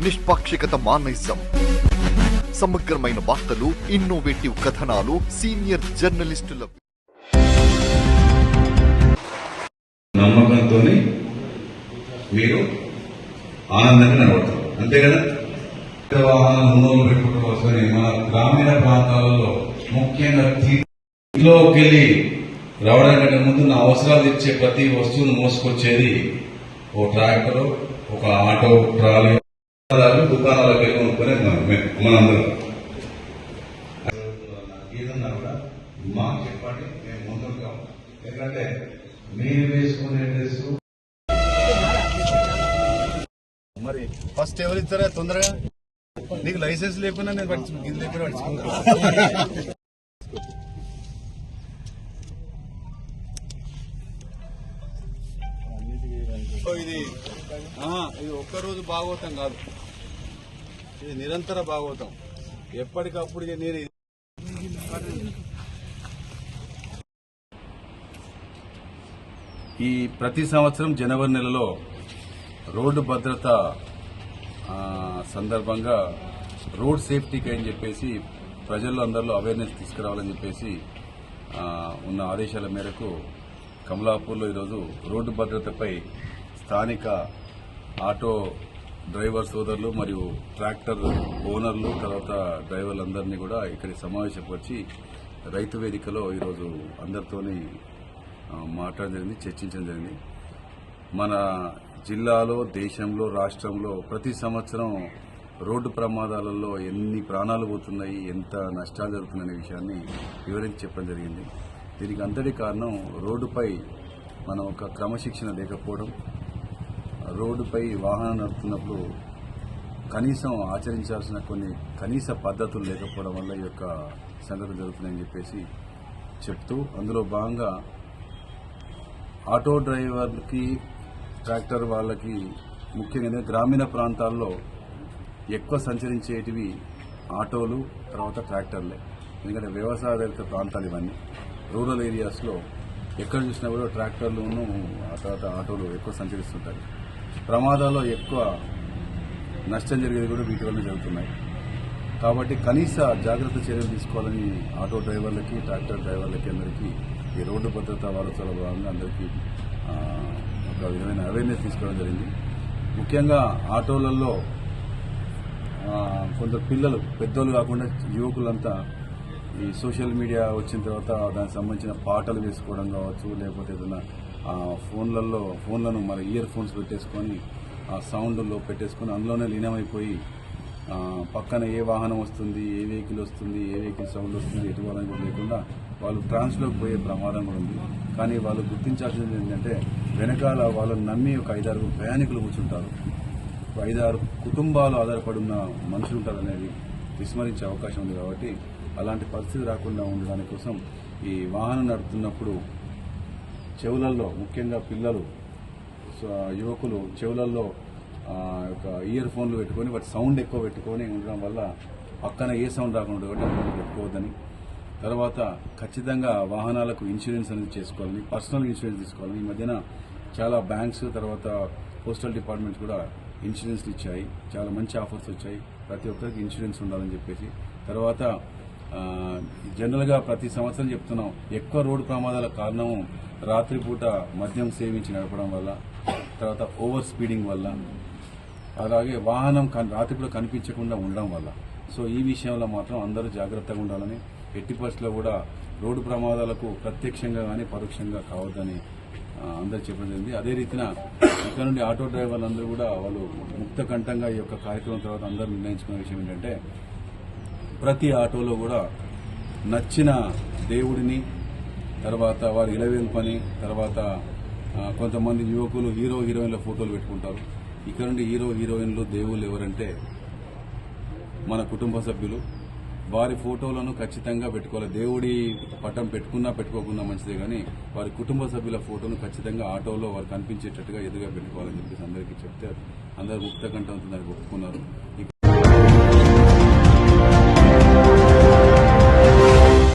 నిష్పాక్షికత మానయిజం సమగ్రమైన వార్తలు ఇన్నోవేటివ్ కథనాలు సీనియర్ జర్నలిస్టుల నమ్మకంతో మీరు ఆనందంగా నడవడతారు అంతే కదా? వాహనాలు ముందు మన గ్రామీణ ప్రాంతాలలో ముఖ్యంగా ఇంట్లోకి వెళ్ళి రావడానికి ముందు నా అవసరాలు ఇచ్చే ప్రతి వస్తువును మోసుకొచ్చేది ఓ ట్రాక్టర్ ఒక ఆటో ట్రాలీ దుకాణాలకు వెళ్ళి కొనుక్కొని మన- ఏదన్నా కూడా మాకు చెప్పండి మేము ముందుకు ఎందుకంటే మీరు వేసుకునే డ్రెస్ మరి ఫస్ట్ ఎవరు ఇస్తారా తొందరగా? నీకు లైసెన్స్ లేకుండా నేను ఇది లేకుండా సో ఇది ఇది ఒక్కరోజు భాగవతం కాదు. ఇది నిరంతర భాగవతం. ఎప్పటికప్పుడు నేను ఈ ప్రతి సంవత్సరం జనవరి నెలలో రోడ్డు భద్రత సందర్భంగా రోడ్ సేఫ్టీకి అని చెప్పేసి ప్రజల్లో అందరిలో అవేర్నెస్ తీసుకురావాలని చెప్పేసి ఉన్న ఆదేశాల మేరకు కమలాపూర్లో ఈరోజు రోడ్డు భద్రతపై స్థానిక ఆటో డ్రైవర్ సోదరులు మరియు ట్రాక్టర్ ఓనర్లు తర్వాత డ్రైవర్లందరినీ కూడా ఇక్కడికి సమావేశపరిచి రైతు వేదికలో ఈరోజు అందరితోని మాట్లాడడం జరిగింది చర్చించడం జరిగింది. మన జిల్లాలో దేశంలో రాష్ట్రంలో ప్రతి సంవత్సరం రోడ్డు ప్రమాదాలలో ఎన్ని ప్రాణాలు పోతున్నాయి ఎంత నష్టాలు జరుగుతున్నాయనే విషయాన్ని వివరించి చెప్పడం జరిగింది. దీనికి అంతటి కారణం రోడ్డుపై మనం ఒక క్రమశిక్షణ లేకపోవడం రోడ్డుపై వాహనం నడుపుతున్నప్పుడు కనీసం ఆచరించాల్సిన కొన్ని కనీస పద్ధతులు లేకపోవడం వల్ల ఈ యొక్క సంఘటన జరుగుతుందని చెప్పేసి చెప్తూ అందులో భాగంగా ఆటో డ్రైవర్కి ట్రాక్టర్ వాళ్ళకి ముఖ్యంగా గ్రామీణ ప్రాంతాల్లో ఎక్కువ సంచరించేటివి ఆటోలు తర్వాత ట్రాక్టర్లే. ఎందుకంటే వ్యవసాయరహిత ప్రాంతాలు ఇవన్నీ. రూరల్ ఏరియాస్లో ఎక్కడ చూసినా కూడా ట్రాక్టర్లును ఆ తర్వాత ఆటోలు ఎక్కువ సంచరిస్తుంటాయి. ప్రమాదాల్లో ఎక్కువ నష్టం జరిగేది కూడా వీటి వల్ల జరుగుతున్నాయి. కాబట్టి కనీస జాగ్రత్త చర్యలు తీసుకోవాలని ఆటో డ్రైవర్లకి ట్రాక్టర్ డ్రైవర్లకి అందరికీ ఈ రోడ్డు భద్రత వారోత్సవాల భాగంగా అందరికీ ఒక విధమైన అవేర్నెస్ తీసుకోవడం జరిగింది. ముఖ్యంగా ఆటోలలో కొంత పిల్లలు పెద్దోళ్ళు కాకుండా యువకులంతా ఈ సోషల్ మీడియా వచ్చిన తర్వాత దానికి సంబంధించిన పాటలు వేసుకోవడం కావచ్చు లేకపోతే ఏదైనా ఫోన్లలో ఫోన్లను మరి ఇయర్ ఫోన్స్ పెట్టేసుకొని ఆ సౌండ్లో పెట్టేసుకొని అందులోనే లీనమైపోయి పక్కన ఏ వాహనం వస్తుంది ఏ వెహికల్ వస్తుంది ఏ వెహికల్ సౌండ్ వస్తుంది ఎటు వాహనం కూడా లేకుండా వాళ్ళు ట్రాన్స్లోకి పోయే ప్రమాదం కూడా ఉంది. కానీ వాళ్ళు గుర్తించాల్సింది ఏంటంటే వెనకాల వాళ్ళని నమ్మి ఒక ఐదారు ప్రయాణికులు కూర్చుంటారు. ఐదారు కుటుంబాలు ఆధారపడి ఉన్న మనుషులు ఉంటారు అనేది విస్మరించే అవకాశం ఉంది కాబట్టి అలాంటి పరిస్థితి రాకుండా ఉండడానికి కోసం ఈ వాహనం నడుపుతున్నప్పుడు చెవులల్లో ముఖ్యంగా పిల్లలు సో, యువకులు చెవులల్లో ఒక ఇయర్ ఫోన్లు పెట్టుకొని వాటి సౌండ్ ఎక్కువ పెట్టుకొని ఉండడం వల్ల పక్కన ఏ సౌండ్ రాకుండా కాబట్టి పెట్టుకోవద్దని. తర్వాత ఖచ్చితంగా వాహనాలకు ఇన్సూరెన్స్ అనేది చేసుకోవాలని పర్సనల్ ఇన్సూరెన్స్ తీసుకోవాలని. ఈ మధ్యన చాలా బ్యాంక్స్ తర్వాత పోస్టల్ డిపార్ట్మెంట్స్ కూడా ఇన్సూరెన్స్లు ఇచ్చాయి. చాలా మంచి ఆఫర్స్ వచ్చాయి. ప్రతి ఒక్కరికి ఇన్సూరెన్స్ ఉండాలని చెప్పేసి. తర్వాత జనరల్గా ప్రతి సంవత్సరం చెప్తున్నాం ఎక్కువ రోడ్డు ప్రమాదాల కారణం రాత్రిపూట మద్యం సేవించి నడపడం వల్ల తర్వాత ఓవర్ స్పీడింగ్ వల్ల అలాగే వాహనం కన్- రాత్రిపూట కనిపించకుండా ఉండడం వల్ల. సో ఈ విషయంలో మాత్రం అందరూ జాగ్రత్తగా ఉండాలని ఎట్టి పరిస్థితుల్లో కూడా రోడ్డు ప్రమాదాలకు ప్రత్యక్షంగా కానీ పరోక్షంగా కావద్దని అందరు అందరూ చెప్పడం జరిగింది. అదే రీతిన ఇక్కడ నుండి ఆటో డ్రైవర్లందరూ కూడా వాళ్ళు ముక్త కంఠంగా ఈ యొక్క కార్యక్రమం తర్వాత అందరూ నిర్ణయించుకున్న విషయం ఏంటంటే ప్రతి ఆటోలో కూడా నచ్చిన దేవుడిని తర్వాత వారి ఇలవేలు పని తర్వాత కొంతమంది యువకులు హీరో హీరోయిన్ల ఫోటోలు పెట్టుకుంటారు. ఇక్కడ నుండి హీరో హీరోయిన్లు దేవుళ్ళు ఎవరంటే మన కుటుంబ సభ్యులు. వారి ఫోటోలను ఖచ్చితంగా పెట్టుకోవాలి. దేవుడి పటం పెట్టుకున్నా పెట్టుకోకుండా మంచిదే కానీ వారి కుటుంబ సభ్యుల ఫోటోను ఖచ్చితంగా ఆటోలో వారు కనిపించేటట్టుగా ఎదురుగా పెట్టుకోవాలని చెప్పేసి అందరికీ చెప్తే అందరూ ముక్త కంఠంతో దానికి ఒప్పుకున్నారు.